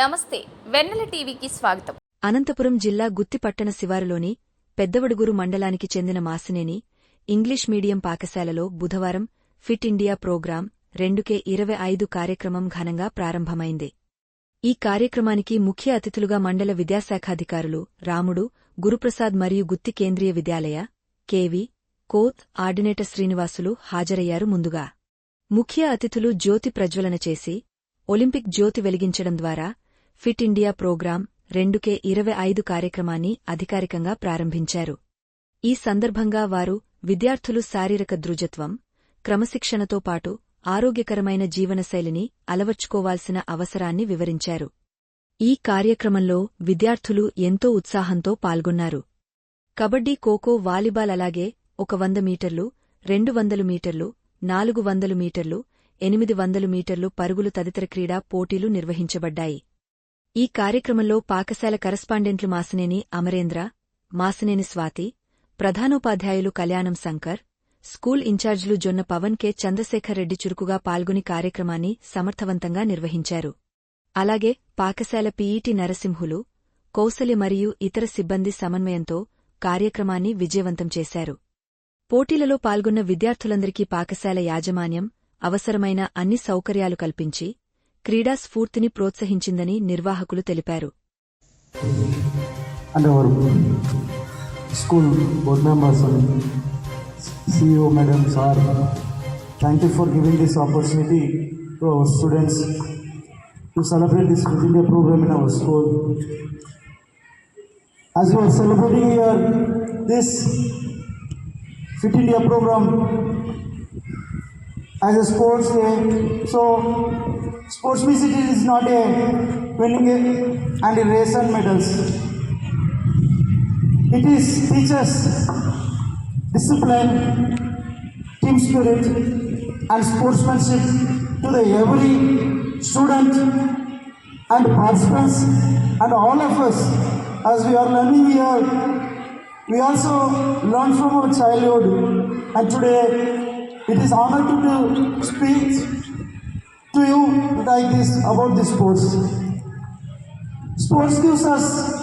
నమస్తే వెన్నెల టీవీకి స్వాగతం. అనంతపురం జిల్లా గుత్తిపట్టణ శివారులోని పెద్దవడుగురు మండలానికి చెందిన మాసినేని ఇంగ్లీష్ మీడియం పాఠశాలలో బుధవారం ఫిట్ ఇండియా ప్రోగ్రాం రెండుకే ఇరవై ఐదు కార్యక్రమం ఘనంగా ప్రారంభమైంది. ఈ కార్యక్రమానికి ముఖ్య అతిథులుగా మండల విద్యాశాఖాధికారులు రాముడు గురుప్రసాద్ మరియు గుత్తి కేంద్రీయ విద్యాలయ కేవి కోత్ ఆర్డినేటర్ శ్రీనివాసులు హాజరయ్యారు ముందుగా. ముఖ్య అతిథులు జ్యోతి ప్రజ్వలన చేసి ఒలింపిక్ జ్యోతి వెలిగించడం ద్వారా ఫిట్ ఇండియా ప్రోగ్రాం రెండుకే ఇరవై ఐదు కార్యక్రమాన్ని అధికారికంగా ప్రారంభించారు. ఈ సందర్భంగా వారు విద్యార్థులు శారీరక దృజత్వం క్రమశిక్షణతో పాటు ఆరోగ్యకరమైన జీవనశైలిని అలవర్చుకోవాల్సిన అవసరాన్ని వివరించారు. ఈ కార్యక్రమంలో విద్యార్థులు ఎంతో ఉత్సాహంతో పాల్గొన్నారు. కబడ్డీ ఖోఖో వాలీబాల్ అలాగే ఒక వంద మీటర్లు రెండు వందలు మీటర్లు నాలుగు వందలు మీటర్లు ఎనిమిది వందలు మీటర్లు పరుగులు తదితర క్రీడా పోటీలు నిర్వహించబడ్డాయి. ఈ కార్యక్రమంలో పాకశాల కరస్పాండెంట్లు మాసినేని అమరేంద్ర మాసినేని స్వాతి ప్రధానోపాధ్యాయులు కళ్యాణం శంకర్ స్కూల్ ఇన్ఛార్జీలు జొన్న పవన్ కె. చంద్రశేఖర్ రెడ్డి చురుకుగా పాల్గొని కార్యక్రమాన్ని సమర్థవంతంగా నిర్వహించారు. అలాగే పాకశాల పీఈటి నరసింహులు కౌసల్య మరియు ఇతర సిబ్బంది సమన్వయంతో కార్యక్రమాన్ని విజయవంతం చేశారు. పోటీలలో పాల్గొన్న విద్యార్థులందరికీ పాకశాల యాజమాన్యం అవసరమైన అన్ని సౌకర్యాలు కల్పించి క్రీడా స్ఫూర్తిని ప్రోత్సహించిందని నిర్వాహకులు తెలిపారు school board members CEO madam sir thank you for giving this opportunity to our students to celebrate this fit India programme in our school as you're celebrating your this fit India programme as a sports day so sportsmanship is not a winning and a race and medals. It is teaches discipline, team spirit, and sportsmanship to the every student and participants and all of us. As we are learning here, we also learn from our childhood, and today it is honor to, to speak to you like this about this sports. Sports gives us